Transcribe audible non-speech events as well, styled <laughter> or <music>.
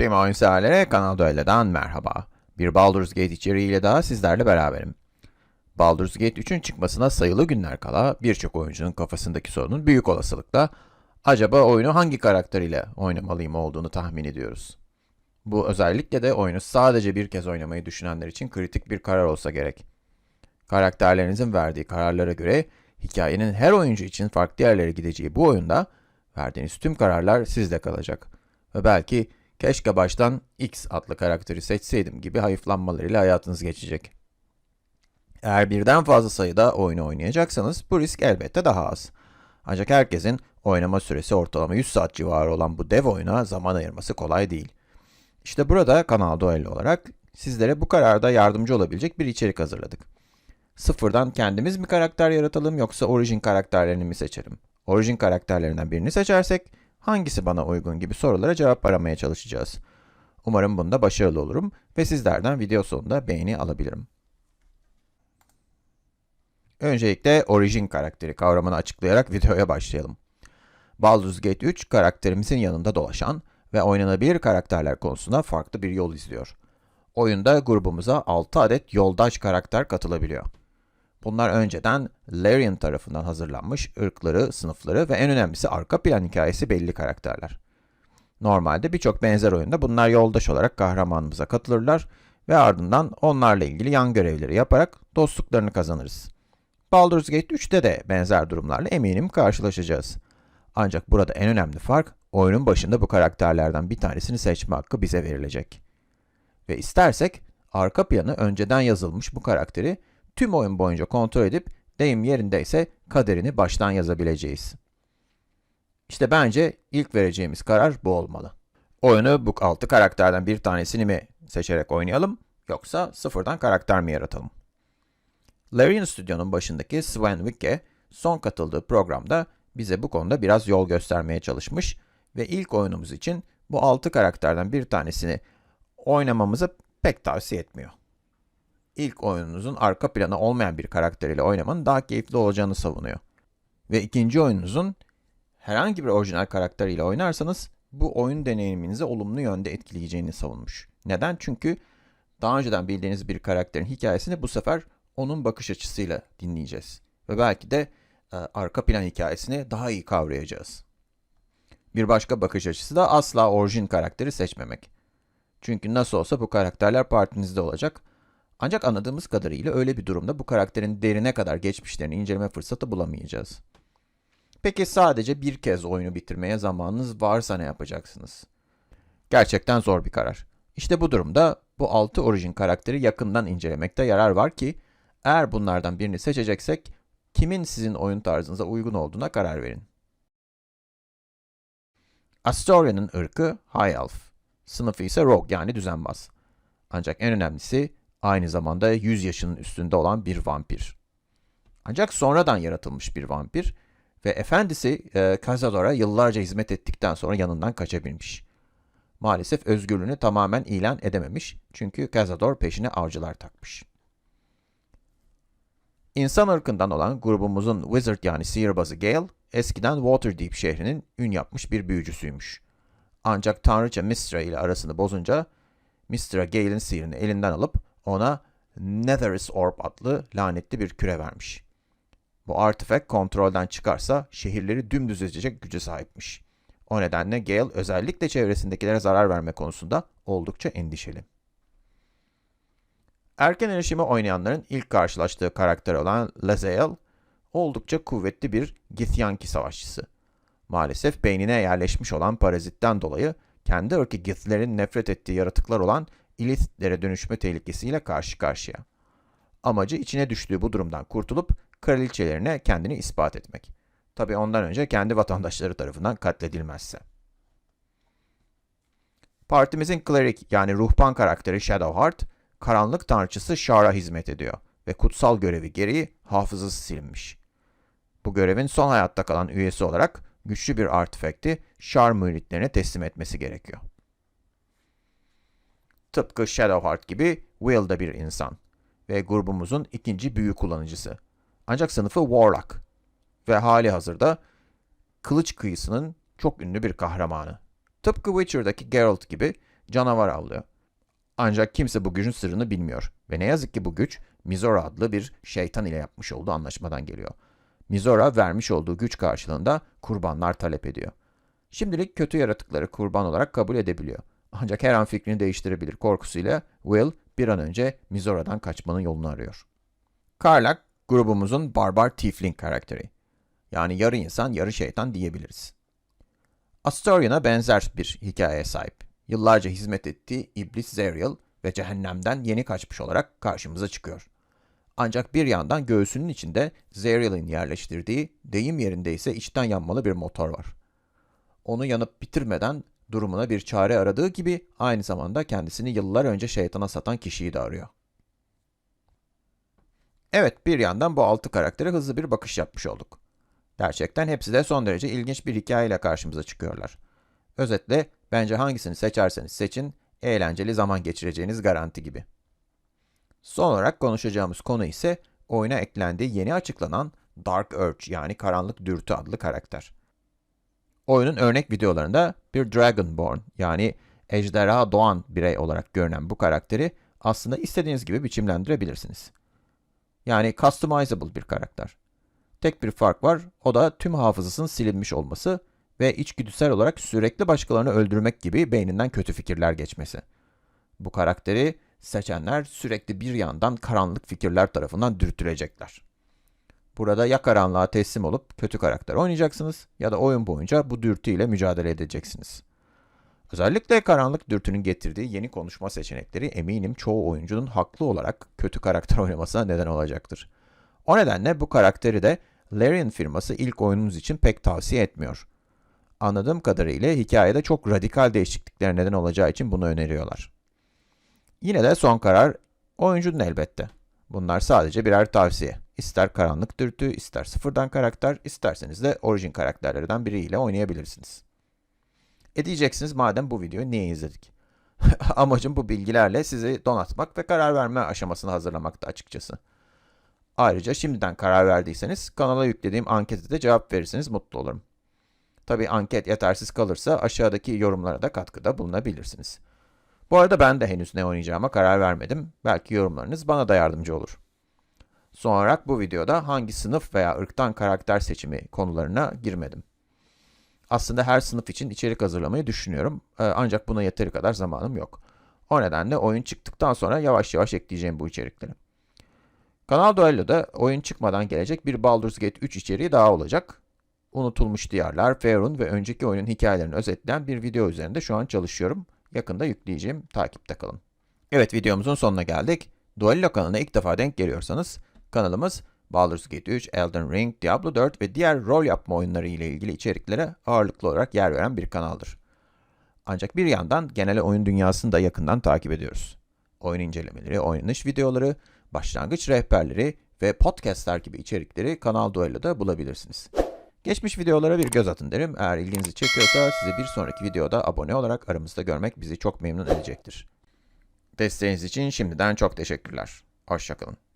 Tüm oyun severlere Kanal Duello'dan merhaba. Bir Baldur's Gate içeriğiyle daha sizlerle beraberim. Baldur's Gate 3'ün çıkmasına sayılı günler kala birçok oyuncunun kafasındaki sorunun büyük olasılıkla acaba oyunu hangi karakteriyle oynamalıyım olduğunu tahmin ediyoruz. Bu özellikle de oyunu sadece bir kez oynamayı düşünenler için kritik bir karar olsa gerek. Karakterlerinizin verdiği kararlara göre hikayenin her oyuncu için farklı yerlere gideceği bu oyunda verdiğiniz tüm kararlar sizde kalacak. Ve belki keşke baştan X adlı karakteri seçseydim gibi hayıflanmalarıyla hayatınız geçecek. Eğer birden fazla sayıda oyunu oynayacaksanız bu risk elbette daha az. Ancak herkesin oynama süresi ortalama 100 saat civarı olan bu dev oyuna zaman ayırması kolay değil. İşte burada Kanal Duello olarak sizlere bu kararda yardımcı olabilecek bir içerik hazırladık. Sıfırdan kendimiz mi karakter yaratalım yoksa orijin karakterlerini mi seçelim? Orijin karakterlerinden birini seçersek hangisi bana uygun gibi sorulara cevap aramaya çalışacağız. Umarım bunda başarılı olurum ve sizlerden video sonunda beğeni alabilirim. Öncelikle orijin karakteri kavramını açıklayarak <laughs> videoya başlayalım. Baldur's Gate 3 karakterimizin yanında dolaşan ve oynanabilir karakterler konusunda farklı bir yol izliyor. Oyunda grubumuza 6 adet yoldaş karakter katılabiliyor. Bunlar önceden Larian tarafından hazırlanmış ırkları, sınıfları ve en önemlisi arka plan hikayesi belli karakterler. Normalde birçok benzer oyunda bunlar yoldaş olarak kahramanımıza katılırlar ve ardından onlarla ilgili yan görevleri yaparak dostluklarını kazanırız. Baldur's Gate 3'te de benzer durumlarla eminim karşılaşacağız. Ancak burada en önemli fark oyunun başında bu karakterlerden bir tanesini seçme hakkı bize verilecek. Ve istersek arka planı önceden yazılmış bu karakteri tüm oyun boyunca kontrol edip deyim yerindeyse kaderini baştan yazabileceğiz. İşte bence ilk vereceğimiz karar bu olmalı. Oyunu bu 6 karakterden bir tanesini mi seçerek oynayalım yoksa sıfırdan karakter mi yaratalım? Larian Studio'nun başındaki Sven Wicke son katıldığı programda bize bu konuda biraz yol göstermeye çalışmış ve ilk oyunumuz için bu 6 karakterden bir tanesini oynamamızı pek tavsiye etmiyor. İlk oyununuzun arka planı olmayan bir karakteriyle oynamanın daha keyifli olacağını savunuyor. Ve ikinci oyununuzun herhangi bir orijinal karakteriyle oynarsanız bu oyun deneyiminizi olumlu yönde etkileyeceğini savunmuş. Neden? Çünkü daha önceden bildiğiniz bir karakterin hikayesini bu sefer onun bakış açısıyla dinleyeceğiz. Ve belki de e, arka plan hikayesini daha iyi kavrayacağız. Bir başka bakış açısı da asla orijin karakteri seçmemek. Çünkü nasıl olsa bu karakterler partinizde olacak. Ancak anladığımız kadarıyla öyle bir durumda bu karakterin derine kadar geçmişlerini inceleme fırsatı bulamayacağız. Peki sadece bir kez oyunu bitirmeye zamanınız varsa ne yapacaksınız? Gerçekten zor bir karar. İşte bu durumda bu 6 orijin karakteri yakından incelemekte yarar var ki eğer bunlardan birini seçeceksek kimin sizin oyun tarzınıza uygun olduğuna karar verin. Astoria'nın ırkı High Elf, sınıfı ise Rogue yani düzenbaz. Ancak en önemlisi aynı zamanda 100 yaşının üstünde olan bir vampir. Ancak sonradan yaratılmış bir vampir ve efendisi e, Cazador'a yıllarca hizmet ettikten sonra yanından kaçabilmiş. Maalesef özgürlüğünü tamamen ilan edememiş çünkü Cazador peşine avcılar takmış. İnsan ırkından olan grubumuzun Wizard yani sihirbazı Gale, eskiden Waterdeep şehrinin ün yapmış bir büyücüsüymüş. Ancak Tanrıça Mistra ile arasını bozunca Mistra Gale'in sihirini elinden alıp ona Netheris Orb adlı lanetli bir küre vermiş. Bu artifact kontrolden çıkarsa şehirleri dümdüz edecek güce sahipmiş. O nedenle Gale özellikle çevresindekilere zarar verme konusunda oldukça endişeli. Erken erişimi oynayanların ilk karşılaştığı karakter olan Lazael, oldukça kuvvetli bir Githyanki savaşçısı. Maalesef beynine yerleşmiş olan parazitten dolayı kendi ırkı Gith'lerin nefret ettiği yaratıklar olan Illith'lere dönüşme tehlikesiyle karşı karşıya. Amacı içine düştüğü bu durumdan kurtulup kraliçelerine kendini ispat etmek. Tabi ondan önce kendi vatandaşları tarafından katledilmezse. Partimizin cleric yani ruhban karakteri Shadowheart, karanlık tanrıçısı Shar'a hizmet ediyor ve kutsal görevi gereği hafızası silinmiş. Bu görevin son hayatta kalan üyesi olarak güçlü bir artifakti Shar müritlerine teslim etmesi gerekiyor. Tıpkı Shadowheart gibi Will da bir insan ve grubumuzun ikinci büyük kullanıcısı. Ancak sınıfı Warlock ve hali hazırda kılıç kıyısının çok ünlü bir kahramanı. Tıpkı Witcher'daki Geralt gibi canavar avlıyor. Ancak kimse bu gücün sırrını bilmiyor ve ne yazık ki bu güç Mizora adlı bir şeytan ile yapmış olduğu anlaşmadan geliyor. Mizora vermiş olduğu güç karşılığında kurbanlar talep ediyor. Şimdilik kötü yaratıkları kurban olarak kabul edebiliyor. Ancak her an fikrini değiştirebilir korkusuyla Will bir an önce Mizora'dan kaçmanın yolunu arıyor. Karlak grubumuzun barbar tiefling karakteri. Yani yarı insan yarı şeytan diyebiliriz. Astorian'a benzer bir hikayeye sahip. Yıllarca hizmet ettiği iblis Zerial ve cehennemden yeni kaçmış olarak karşımıza çıkıyor. Ancak bir yandan göğsünün içinde Zerial'in yerleştirdiği, deyim yerinde ise içten yanmalı bir motor var. Onu yanıp bitirmeden durumuna bir çare aradığı gibi aynı zamanda kendisini yıllar önce şeytana satan kişiyi de arıyor. Evet, bir yandan bu altı karaktere hızlı bir bakış yapmış olduk. Gerçekten hepsi de son derece ilginç bir hikayeyle karşımıza çıkıyorlar. Özetle bence hangisini seçerseniz seçin, eğlenceli zaman geçireceğiniz garanti gibi. Son olarak konuşacağımız konu ise oyuna eklendiği yeni açıklanan Dark Urge yani Karanlık Dürtü adlı karakter. Oyunun örnek videolarında bir Dragonborn yani ejderha doğan birey olarak görünen bu karakteri aslında istediğiniz gibi biçimlendirebilirsiniz. Yani customizable bir karakter. Tek bir fark var, o da tüm hafızasının silinmiş olması ve içgüdüsel olarak sürekli başkalarını öldürmek gibi beyninden kötü fikirler geçmesi. Bu karakteri seçenler sürekli bir yandan karanlık fikirler tarafından dürtülecekler. Burada ya karanlığa teslim olup kötü karakter oynayacaksınız ya da oyun boyunca bu dürtüyle mücadele edeceksiniz. Özellikle karanlık dürtünün getirdiği yeni konuşma seçenekleri eminim çoğu oyuncunun haklı olarak kötü karakter <laughs> oynamasına neden olacaktır. O nedenle bu karakteri de Larian firması ilk oyununuz için pek tavsiye etmiyor. Anladığım kadarıyla hikayede çok radikal değişiklikler neden olacağı için bunu öneriyorlar. Yine de son karar oyuncunun elbette. Bunlar sadece birer tavsiye. İster karanlık dürtü, ister sıfırdan karakter, isterseniz de orijin karakterlerden biriyle oynayabilirsiniz. E diyeceksiniz madem bu videoyu niye izledik? <laughs> Amacım bu bilgilerle sizi donatmak ve karar verme aşamasını hazırlamakta açıkçası. Ayrıca şimdiden karar verdiyseniz kanala yüklediğim ankete de cevap verirseniz mutlu olurum. Tabi anket yetersiz kalırsa aşağıdaki yorumlara da katkıda bulunabilirsiniz. Bu arada ben de henüz ne oynayacağıma karar vermedim. Belki yorumlarınız bana da yardımcı olur. Son olarak bu videoda hangi sınıf veya ırktan karakter seçimi konularına girmedim. Aslında her sınıf için içerik hazırlamayı düşünüyorum. Ee, ancak buna yeteri kadar zamanım yok. O nedenle oyun çıktıktan sonra yavaş yavaş ekleyeceğim bu içerikleri. Kanal Duello'da oyun çıkmadan gelecek bir Baldur's Gate 3 içeriği daha olacak. Unutulmuş Diyarlar, Faerun ve önceki oyunun hikayelerini özetleyen bir video üzerinde şu an çalışıyorum. Yakında yükleyeceğim. Takipte kalın. Evet videomuzun sonuna geldik. Duello kanalına ilk defa denk geliyorsanız kanalımız Baldur's Gate 3, Elden Ring, Diablo 4 ve diğer rol yapma oyunları ile ilgili içeriklere ağırlıklı olarak yer veren bir kanaldır. Ancak bir yandan genel oyun dünyasını da yakından takip ediyoruz. Oyun incelemeleri, oynanış videoları, başlangıç rehberleri ve podcastler gibi içerikleri Kanal Duello'da bulabilirsiniz. Geçmiş videolara bir göz atın derim. Eğer ilginizi çekiyorsa sizi bir sonraki videoda abone olarak aramızda görmek bizi çok memnun edecektir. Desteğiniz için şimdiden çok teşekkürler. Hoşçakalın.